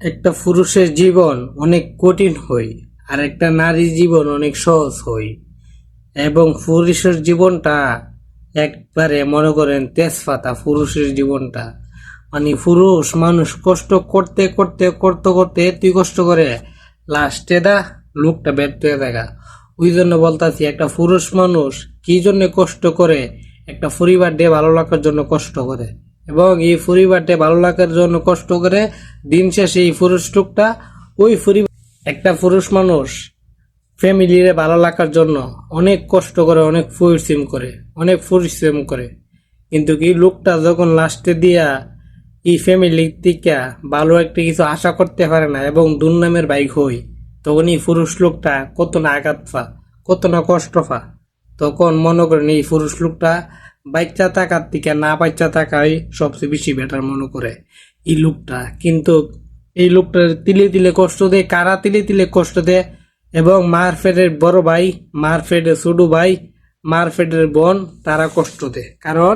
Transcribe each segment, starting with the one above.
একটা পুরুষের জীবন অনেক কঠিন হয়, আর একটা নারীর জীবন অনেক সহজ হয়। এবং পুরুষের জীবনটা একবারে, মনে করেন, তেজপাতা পুরুষের জীবনটা। মানে পুরুষ মানুষ কষ্ট করতে করতে করতে করতে তুই কষ্ট করে, লাস্টে দা লোকটা ব্যর্থ হয়ে দেখা। ওই জন্য বলতাছি, একটা পুরুষ মানুষ কি জন্য কষ্ট করে, একটা পরিবার দিয়ে ভালো লাগার জন্য কষ্ট করে? এবং এই পরিবারটা ভালো লাগার জন্য কষ্ট করে দিন শেষে এই পুরুষ লোকটা ওই পরিবার একটা পুরুষ মানুষ ফ্যামিলিরে ভালো লাগার জন্য অনেক কষ্ট করে, অনেক পরিশ্রম করে, অনেক পরিশ্রম করে। কিন্তু কি লোকটা যখন লাস্টে দিয়া এই ফ্যামিলি থেকে ভালো একটা কিছু আশা করতে পারে না এবং দুর্নামের বাইক হই, তখন এই পুরুষ লোকটা কত না আঘাত পা কত না কষ্ট পা তখন মনে করেন এই পুরুষ লোকটা বাচ্চা থাকার থেকে না বাচ্চা থাকাই সবচেয়ে বেশি বেটার মনে করে এই লোকটা। কিন্তু এই লোকটার তিলে তিলে কষ্ট দেয়, কারা তিলে তিলে কষ্ট দেয়? এবং মার ফেডের বড় ভাই মার ফেডের ছোট ভাই মার ফেডের বোন, তারা কষ্ট দেয়। কারণ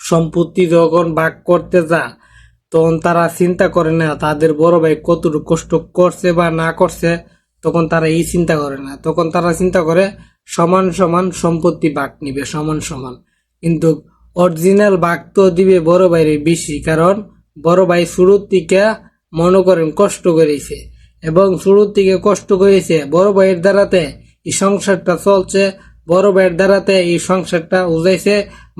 সম্পত্তি যখন ভাগ করতে যা তখন তারা চিন্তা করে না, তাদের বড় ভাই কতটুকু কষ্ট করছে বা না করছে, তখন তারা এই চিন্তা করে না। তখন তারা চিন্তা করে, সমান সমান সম্পত্তি ভাগ নিবে, সমান সমান। কিন্তু অরিজিনাল ভাগ তো দিবে বড় ভাইরে বেশি, কারণ বড় ভাই শুরুর থেকে মনে করেন কষ্ট করেছে এবং শুরুর থেকে কষ্ট করেছে বড় ভাইয়ের দ্বারাতে এই সংসারটা চলছে, বড় ভাইয়ের দ্বারাতে এই সংসারটা উজাইছে,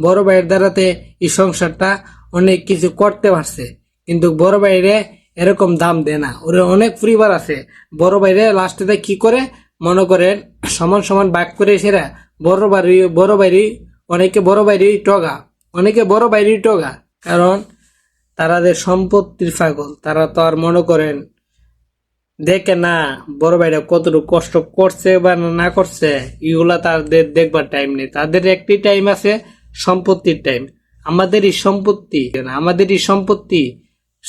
বড় ভাইয়ের দ্বারাতে এই সংসারটা অনেক কিছু করতে পারছে। কিন্তু বড় ভাইরে এরকম দাম দেয় না। ওরে অনেক পরিবার আছে, বড় ভাইরে লাস্টে কি করে? মনে করেন সমান সমান ভাগ করে সেরা বড় বাড়ি বড় বাড়ি অনেকে বড় বাইরেই টগা, অনেকে বড় বাইরেই টগা, কারণ তারাদের সম্পত্তির ফাগল তারা তো আর মনে করেন, দেখে না বড় ভাইরা কতটুকু কষ্ট করছে বা না করছে, এগুলা তাদের দেখবার টাইম নেই। তাদের একটি টাইম আছে সম্পত্তির টাইম আমাদেরই সম্পত্তি আমাদেরই আমাদের সম্পত্তি।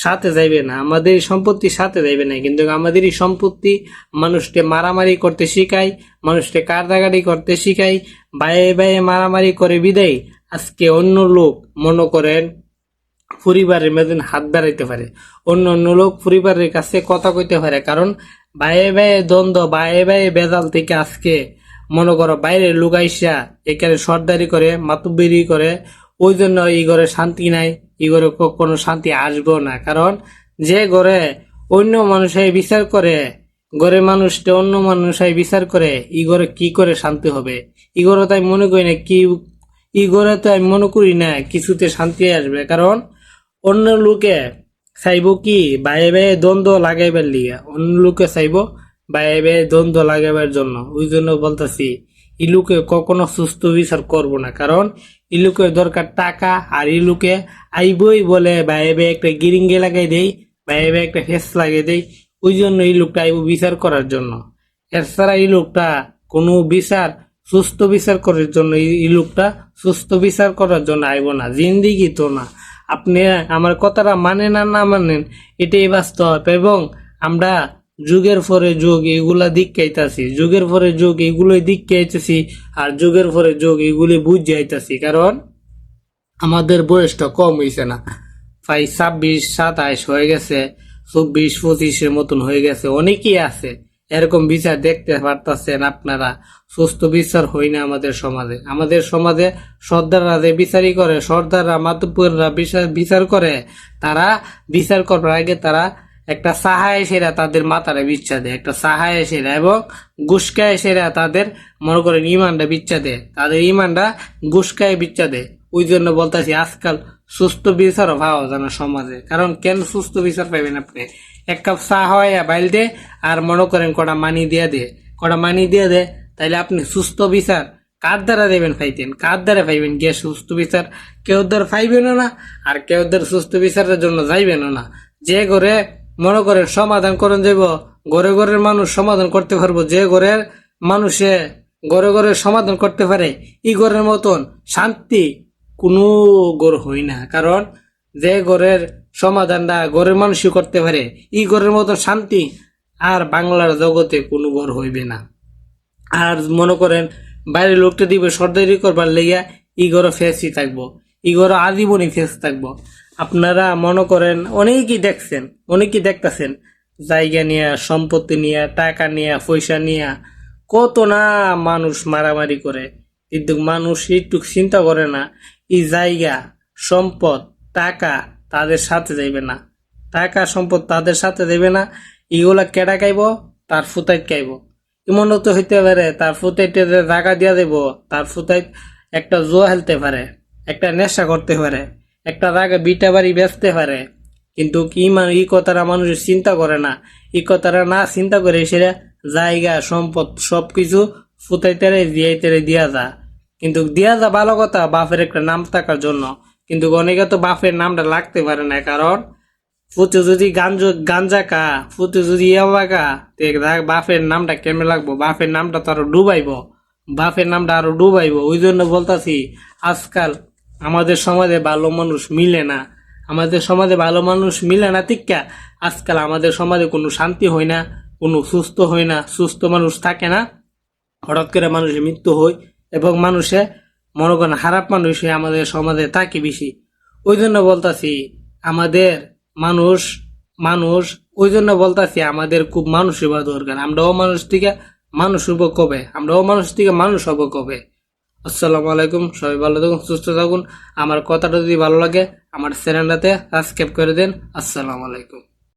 সাথে যাইবে না আমাদের সম্পত্তি সাথে যাইবে না। কিন্তু আমাদের এই সম্পত্তি মানুষকে মারামারি করতে শিখাই মানুষকে কারদাগাড়ি করতে শিখাই বায়ে বায়ে মারামারি করে বিদায়। আজকে অন্য লোক, মনে করেন, পরিবারের মেদিন হাত বাড়াইতে পারে। অন্য অন্য লোক পরিবারের কাছে কথা কইতে পারে, কারণ বায়ে বায়ে দ্বন্দ্ব, বায়ে বায়ে বেজাল থেকে আজকে, মনে করো বাইরের লোক আইসা এখানে সর্দারি করে মাতুবেরি করে, ওই জন্য এই ঘরে শান্তি নাই। এই ঘরে কোনো শান্তি আসব না। কারণ যে ঘরে অন্য মানুষের বিচার করে, ঘরে মানুষটা অন্য মানুষের বিচার করে ই ঘরে কি করে শান্তি হবে? ই ঘরে তাই মনে করি না কি ই ঘরে তো আমি মনে করি না কিছুতে শান্তি আসবে। কারণ অন্য লোকে চাইব কি বাইরে বাইরে দ্বন্দ্ব লাগাইবার লিগে। অন্য লোকে চাইব বাইরে বাইরে দ্বন্দ্ব লাগাইবার জন্য। ওই জন্য বলতেছি ই লোকে কখনো সুস্থ বিচার করব না। কারণ ই লোকের দরকার টাকা আর ই লোকে আইবই বলে বাইরে একটা গিরিঙ্গে লাগাই দেই বাইরে একটা ফেস লাগিয়ে দেই। ওই জন্য এই লোকটা আইব বিচার করার জন্য। এছাড়া এই লোকটা কোনো বিচার, সুস্থ বিচার করার জন্য এই লোকটা সুস্থ বিচার করার জন্য আইব না, জিন্দিগি তো না। আপনি আমার কথাটা মানেন আর না মানেন, এটাই বাস্তব। এবং আমরা যুগের পরে যুগ এগুলা দিক খাইতাছি। যুগের পরে যুগ এগুলোই দিক খাইতেছি আর যুগের পরে যুগ এগুলি বুঝে আইতাছি। কারণ আমাদের বয়সটা কম হয়েছে না। প্রায় ছাব্বিশ, সাতাইশ হয়ে গেছে, চব্বিশ, পঁচিশের মতন হয়ে গেছে। অনেকেই আছে, এরকম বিচার দেখতে পারতেছেন আপনারা। সুস্থ বিচার হয় না আমাদের সমাজে। আমাদের সমাজে সর্দাররা যে বিচারই করে, সর্দাররা মাতুপুররা বিচার বিচার করে, তারা বিচার করার আগে তারা একটা সাহায় সেরা তাদের মাথারে বিচ্ছা দেয়, একটা সাহায় সেরা এবং গুসকায় সেরা তাদের, মনে করেন ইমানটা বিচ্ছা দেয়। তাদের ইমানটা গুসকায় বিচ্ছা দেয়। ওই জন্য বলতেছি, আজকাল সুস্থ বিচারও পাওয়া যায় সমাজে। কারণ কেন সুস্থ বিচার পাইবেন আপনি? এক কাপ চা হয় বাইল দে আর মনে করেন কটা মানি দিয়ে দে। কটা মানি দিয়ে দে, তাইলে আপনি সুস্থ বিচার কার দ্বারা দেবেন পাইতেন কার দ্বারা পাইবেন? গিয়ে সুস্থ বিচার? কেউ দ্বারা পাইবেনও না, আর কেউ দ্বারা সুস্থ বিচারের জন্য যাইবেনও না। যে ঘরে মনে করেন সমাধান করেন যাইব, ঘরে ঘরের মানুষ সমাধান করতে পারব। যে ঘরের মানুষে ঘরে ঘরে সমাধান করতে পারে, এই ঘরের মতন শান্তি কোনো ঘর হই না। কারণ যে ঘরের সমাধানটা ঘরের মানুষই করতে পারে, এই ঘরের মতন শান্তি আর বাংলার জগতে কোনো ঘর হইবে না। আর মনে করেন, বাইরের লোকটা দিবে সর্দারি করবার লেগিয়া ই ঘরে ফেসই থাকব। ই ঘরে আজীবনই ফেস থাকব। আপনারা মনে করেন অনেকই দেখছেন, অনেকই দেখতেছেন, জায়গা নিয়ে, সম্পত্তি নিয়ে, টাকা নিয়ে, পয়সা নিয়ে কত না মানুষ মারামারি করে। কিন্তু মানুষ একটু চিন্তা করে না, এই জায়গা, সম্পদ, টাকা তাদের সাথে যাইবে না। টাকা, সম্পদ তাদের সাথে দেবে না, এগুলা কেডা খাইব? তার ফুতাইত খাইব। এমন তো হইতে পারে, তার ফুতাইতে যে জায়গা দিয়া দেব, তার ফুতাইত একটা জুয়া হেলতে পারে। একটা নেশা করতে পারে, একটা জায়গা বিটা বাড়ি বেচতে পারে। কিন্তু কি মানে ই কথাটা মানুষ চিন্তা করে না। ই কথাটা না চিন্তা করে সেটা জায়গা, সম্পদ, সবকিছু ফুতাইতেরে দিয়াইতেরে দিয়া যা কিন্তু দিয়া যা ভালো কথা, বাপের একটা নাম থাকার জন্য। কিন্তু অনেকে তো বাপের নামটা লাগতে পারে না, কারণ ফুটে যদি গাঞ্জ, গাঞ্জা কা ফুটে যদি ইয়াবা কা বাপের নামটা কেমনে লাগবো? বাপের নামটা তো আরও ডুবাইব। বাপের নামটা আরও ডুবাইব। ওই জন্য বলতাছি, আজকাল আমাদের সমাজে ভালো মানুষ মিলে না। আমাদের সমাজে ভালো মানুষ মিলে না তিক্কা আজকাল আমাদের সমাজে কোনো শান্তি হয় না, কোনো সুস্থ হয় না, সুস্থ মানুষ থাকে না। হঠাৎ করে মানুষের মৃত্যু হয় এবং মানুষে মনে করেন খারাপ মানুষে আমাদের সমাজে থাকে বেশি। ওই জন্য বলতাছি আমাদের মানুষ মানুষ ওই জন্য বলতাছি আমাদের খুব মানুষ হওয়া দরকার। আমরা ও মানুষ থেকে মানুষ হব কবে আমরা ও মানুষ থেকে মানুষ হব কবে আসসালামু আলাইকুম, সবাই ভালো থাকুন, সুস্থ থাকুন। আমার কথাটা যদি ভালো লাগে, আমার চ্যানেলটাতে সাবস্ক্রাইব করে দেন। আসসালামু আলাইকুম।